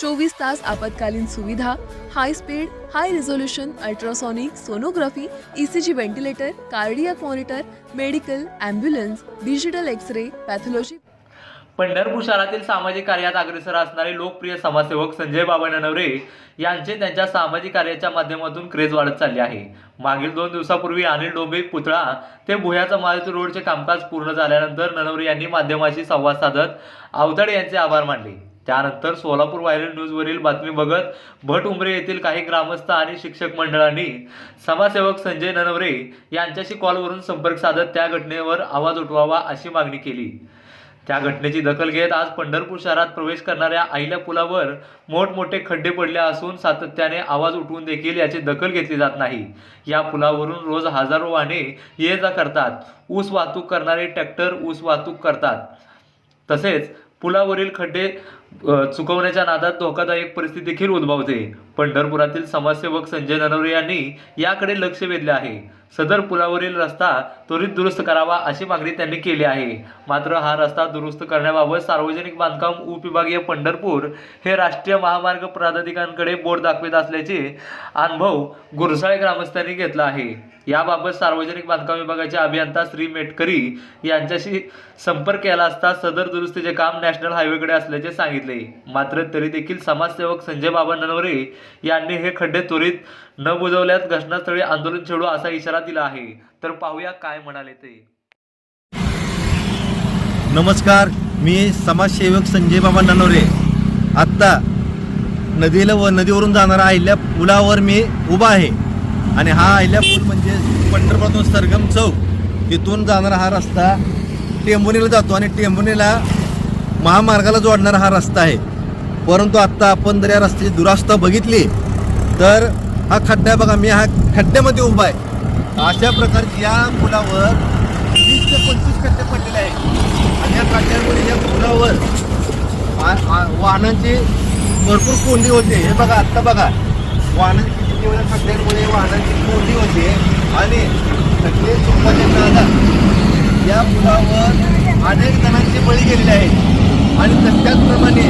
चोवीस तास आपत्कालीन सुविधा high speed high resolution ultrasonic sonography ECG ventilator cardiac monitor medical ambulance digital X ray pathology Pandharpur शहरातील सामाजिक कार्यात अग्रेसर असणारे लोकप्रिय समाजसेवक संजय बाबा ननवरे यांचे त्यांच्या सामाजिक कार्याच्या माध्यमातून क्रेज वाढत चालले आहे. मागील दोन दिवसापूर्वी अनिल डोंबे पुतळा ते भुयाचा मारुती रोडचे कामकाज पूर्ण झाल्यानंतर ननवरे यांनी माध्यमाशी संवाद साधत अवतडे यांचे आभार मानले. त्यानंतर सोलापूर व्हायरल न्यूजवरील बातमी बघत भट उमरे येथील काही ग्रामस्थ आणि शिक्षक मंडळांनी समाजसेवक संजय ननवरे यांच्याशी कॉलवरून संपर्क साधत त्या घटनेवर आवाज उठवावा अशी मागणी केली. त्या घटनेची दखल घेत आज पंढरपूर शहरात प्रवेश करणाऱ्या आईल्या पुलावर मोठमोठे खड्डे पडले असून सातत्याने आवाज उठवून देखील याची दखल घेतली जात नाही. या पुलावरून रोज हजारो वाहने ये जा करतात. ऊस वाहतूक करणारे ट्रॅक्टर ऊस वाहतूक करतात. तसेच पुलावरील खड्डे चुकवण्याच्या नादात धोकादायक परिस्थिती देखील उद्भवते. पंढरपुरातील समाजसेवक संजय ननवरे यांनी याकडे लक्ष वेधले आहे. सदर पुलावरील रस्ता त्वरित दुरुस्त करावा अशी मागणी त्यांनी केली आहे. मात्र हा रस्ता दुरुस्त करण्याबाबत सार्वजनिक बांधकाम उपविभागीय पंढरपूर हे राष्ट्रीय महामार्ग प्राधिकरणाकडे बोर्ड दाखवित असल्याचे अनुभव गुरसाळे ग्रामस्थांनी घेतला आहे. याबाबत सार्वजनिक बांधकाम विभागाचे अभियंता श्री मेटकरी यांच्याशी संपर्क केला असता सदर दुरुस्तीचे काम नॅशनल हायवेकडे असल्याचे सांगितले. मात्र तरी देखील समाजसेवक संजय बाबा ननवरे यांनी हे खड्डे त्वरित न बुजवल्यास घटनास्थळी आंदोलन छेडू असा इशारा दिला आहे. तर पाहूया काय म्हणाले ते. नमस्कार मी समाजसेवक संजय बाबा ननवरे आत्ता नदीला व नदीवरून जाणारा अहिल्या पुलावर मी उभा आहे. आणि हा अहिल्या पूल म्हणजे पंढरपूरातून सरगम चौक. तिथून जाणारा हा रस्ता टेंबुनीला जातो आणि टेंबुनीला महामार्गाला जोडणारा हा रस्ता आहे. परंतु आत्ता आपण जर या रस्त्याची दुरावस्था बघितली तर हा खड्डा आहे बघा मी हा खड्ड्यामध्ये उभा आहे. अशा प्रकारची या पुलावर वीस ते पंचवीस खड्डे पडलेले आहेत. आणि या खड्ड्यांमुळे या पुलावर वाहनांची भरपूर कोंडी होते. हे बघा आत्ता बघा. वाहनांची किती वेळा खड्ड्यांमुळे वाहनांची कोंडी होते. आणि खड्डे चुकवाच्या नादात या पुलावर अनेक जणांचे बळी गेलेले आहेत आणि त्याचप्रमाणे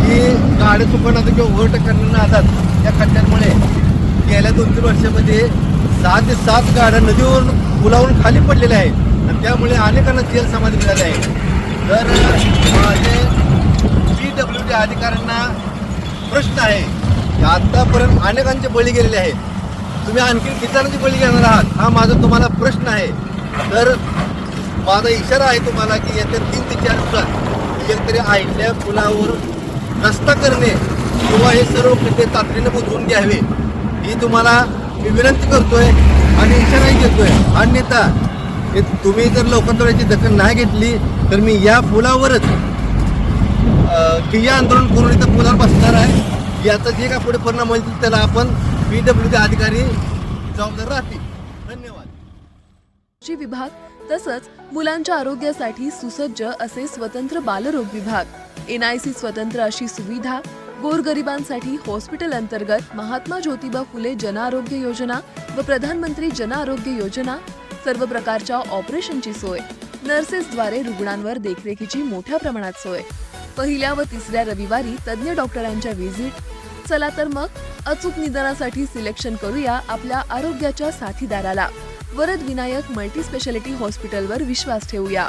की गाड्या चुकवण्याचं किंवा ओव्हरटेक करण्याच्या नादात या खड्ड्यांमुळे गेल्या दोन तीन वर्षामध्ये सहा ते सात गाड्या नदीवरून पुलावरून खाली पडलेल्या आहेत. आणि त्यामुळे अनेकांना जेल समाधी मिळाली आहे. तर माझे पी डब्ल्यू डी अधिकाऱ्यांना प्रश्न आहे की आत्तापर्यंत अनेकांचे बळी गेलेले आहेत. तुम्ही आणखी किती बळी घेणार आहात? हा माझा तुम्हाला प्रश्न आहे. तर माझा इशारा आहे तुम्हाला की येत्या तीन ते चार दिवसात एकतरी आयल्या पुलावर रस्ता करणे किंवा हे सर्व खड्डे तातडीने बुजवून घ्यावे ही तुम्हाला मी विनंती करतोय आणि इशाराही देतोय. अन्यथा तुम्ही जर लवकर दखल नाही घेतली तर मी या पुलावरच किया आंदोलन करून इथं पुलावर बसणार आहे. याचा जे काय पुढे परिणाम होईल त्याला आपण पी डब्ल्यू अधिकारी जबाबदार राहतील. धन्यवाद. विभाग तसंच मुलांच्या आरोग्यासाठी सुसज्ज असे स्वतंत्र बालरोग विभाग. एनआयसी स्वतंत्र अशी सुविधा गोरगरिबांसाठी हॉस्पिटल अंतर्गत महात्मा ज्योतिबा फुले जनआरोग्य योजना व प्रधानमंत्री जनआरोग्य योजना सर्व प्रकारच्या ऑपरेशनची सोय नर्सेसद्वारे रुग्णांवर देखरेखीची मोठ्या प्रमाणात सोय. पहिल्या व तिसऱ्या रविवारी तज्ज्ञ डॉक्टरांच्या व्हिजिट. चला तर मग अचूक निदानासाठी सिलेक्शन करूया आपल्या आरोग्याच्या साथीदाराला. वरद विनायक मल्टी स्पेशालिटी हॉस्पिटलवर विश्वास ठेवूया.